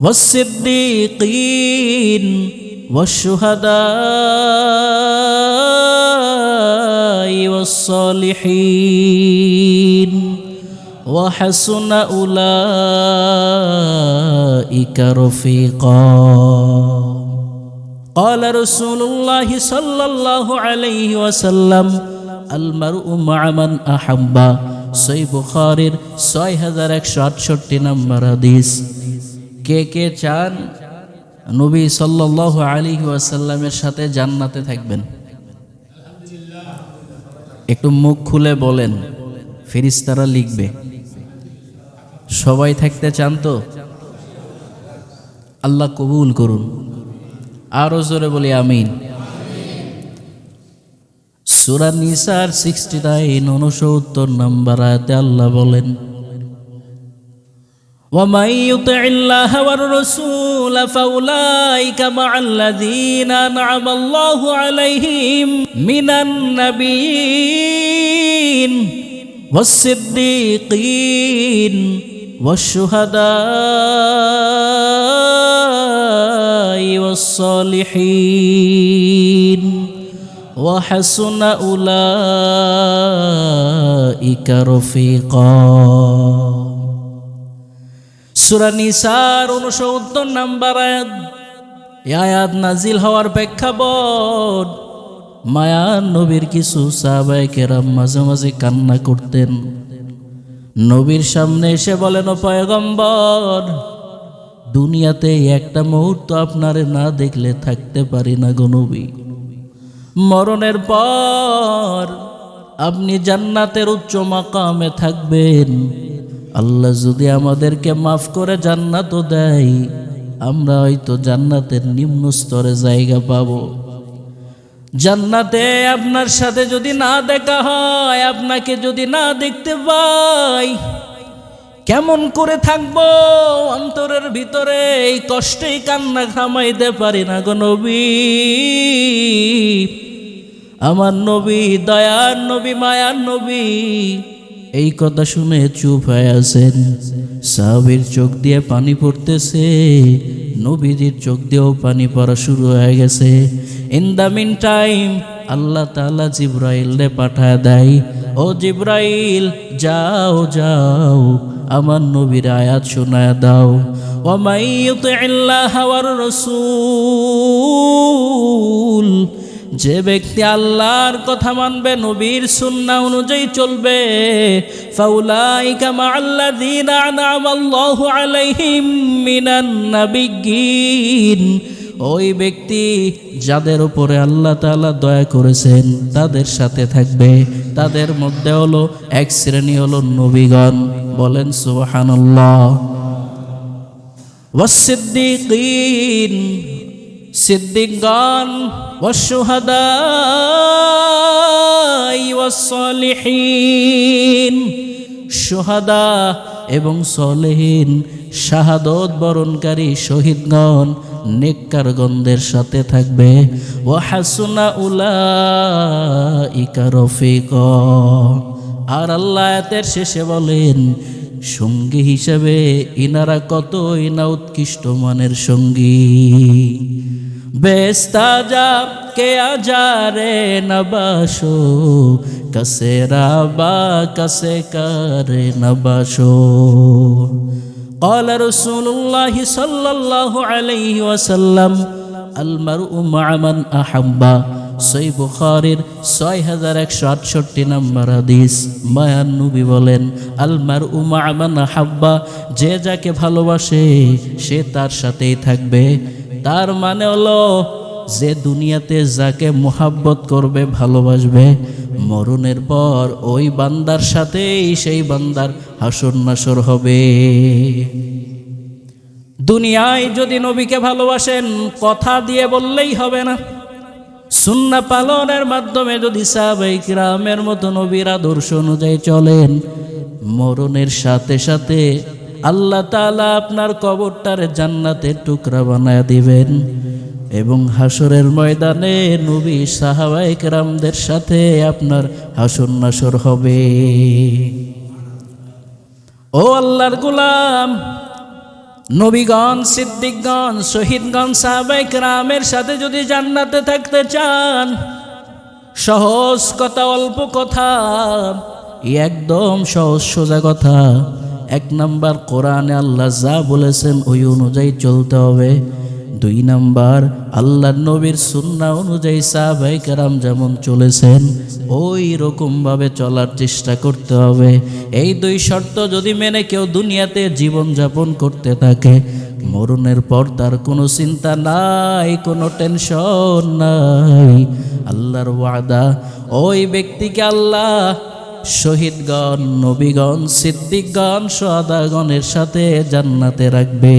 والصديقين والشهداء والصالحين وحسن أولئك رفيقا قال رسول الله صلى الله عليه وسلم المرء مع من أحب সই বুখারির ছয় হাজার একশো আটষট্টি নম্বর হাদিস কে কে চান, নবী সাল্লাহ আলী ওয়াসাল্লামের সাথে জান্নাতে থাকবেন। একটু মুখ খুলে বলেন ফেরিস্তারা লিখবে। সবাই থাকতে চান তো? আল্লাহ কবুল করুন। আরও জোরে বলি আমিন। সুরা নিসার সিক্সটি নাইন উনসত্তর নম্বর আয়াতে আল্লাহ বলেন ومن يطع الله والرسول فأولئك مع الذين أنعم الله عليهم من النبيين والصديقين والشهداء والصالحين وحسن أولئك رفيقا সুরা নিসার উনসত্তর নাম্বার আয়াত। আয়াত নাজিল হওয়ার প্রেক্ষাপট মায়ার নবীর কিছু সাহাবায়ে কেরাম মাঝে মাঝে কান্না করতেন। নবীর সামনে এসে বলেন পয়গম্বর, দুনিয়াতে একটা মুহূর্ত আপনারে না দেখলে থাকতে পারি না গো নবী। মরণের পর আপনি জান্নাতের উচ্চ মাকামে থাকবেন। আল্লাহ যদি আমাদেরকে মাফ করে জান্নাতও দেয়, আমরা হয়তো জান্নাতের নিম্ন স্তরে জায়গা পাবো। জান্নাতে আপনার সাথে যদি না দেখা হয়, আপনাকে যদি না দেখতে পাই, কেমন করে থাকব? অন্তরের ভিতরে এই কষ্টেই কান্না থামাইতে পারি না গো নবী। আমার নবী, দয়ার নবী, মায়ার নবী এই কথা শুনে চুপ হয়ে আছেন। সাহাবির চোখ দিয়ে পানি পড়তেছে। নবীজির চোখ দিয়েও পানি পড়া শুরু হয়ে গেছে। In the meantime Allah তালা জিব্রাইলে পাঠায় দেয়, ও জিব্রাইল, যাও যাও, আমার নবীর আয়াত শোনায় দাও। ও মাই আল্লাহ রসুল যে ব্যক্তি আল্লাহর কথা মানবে, নবীর সুন্না অনুযায়ী চলবে আলাইহিম ওই ব্যক্তি যাদের উপরে আল্লাহ তাআলা দয়া করেছেন, তাদের সাথে থাকবে। তাদের মধ্যে হলো এক শ্রেণি হলো নবীগণ। বলেন ওয়াসিদ্দিকিন সিদ্দিকগণ ওয়াসলিহীন সোহাদা এবং সলেহীন শাহাদত বরণকারী শহীদগণ নিকারগন্ধের সাথে থাকবে। ও হাসুনা উলা ইকারফিক আর আল্লাহ এতের শেষে বলেন, সঙ্গী হিসাবে ইনারা কত ইনা উৎকৃষ্ট মানের সঙ্গী। বেস্তাজা কে আজারে নবাসো কসে রাবা কসে করে নবাসো قال رسول الله صلى الله عليه وسلم المرء مع من أحب সই বুখারির ছয় হাজার একশো আটষট্টি নম্বর হাদিস মায়ান নবী বলেন আলমার উমা আমান হাব্বা যে যাকে ভালোবাসে সে তার সাথেই থাকবে তার মানে হলো, যে দুনিয়াতে যাকে মোহাব্বত করবে, ভালোবাসবে, মরণের পর ওই বান্দার সাথেই সেই বান্দার হাসর নাসর হবে। দুনিয়ায় যদি নবীকে ভালোবাসেন, কথা দিয়ে বললেই হবে না। সুন্না পালনের মাধ্যমে যদি সাহাবাই কিরামের মতো নবীর আদর্শ অনুযায়ী চলেন, মরণের সাথে সাথে আল্লাহ তাআলা আপনার কবরটারে জান্নাতের টুকরা বানায় দিবেন এবং হাসরের ময়দানে নবী সাহাবাই কেরামদের সাথে আপনার হাসর নাসর হবে। ও আল্লাহর গুলাম, নবীগণ, সিদ্দিকগণ, শহীদগণ সাহাবাইক রামের সাথে যদি জান্নাতে থাকতে চান, সহজ কথা, অল্প কথা, একদম সহজ সোজা কথা এক নাম্বার কোরআনে আল্লাহ যা বলেছেন ওই অনুযায়ী চলতে হবে। দুই নাম্বার আল্লাহ নবীর সুন্না অনুযায়ী সাহাবাই কারাম যেমন চলেছেন, ওই রকমভাবে চলার চেষ্টা করতে হবে। এই দুই শর্ত যদি মেনে কেউ দুনিয়াতে জীবন যাপন করতে থাকে, মরণের পর তার কোনো চিন্তা নাই, কোনো টেনশন নাই। আল্লাহর ওয়াদা, ওই ব্যক্তিকে আল্লাহ শহীদগণ নবীগণ সিদ্দিকগণ সদাগণের সাথে জান্নাতে রাখবে।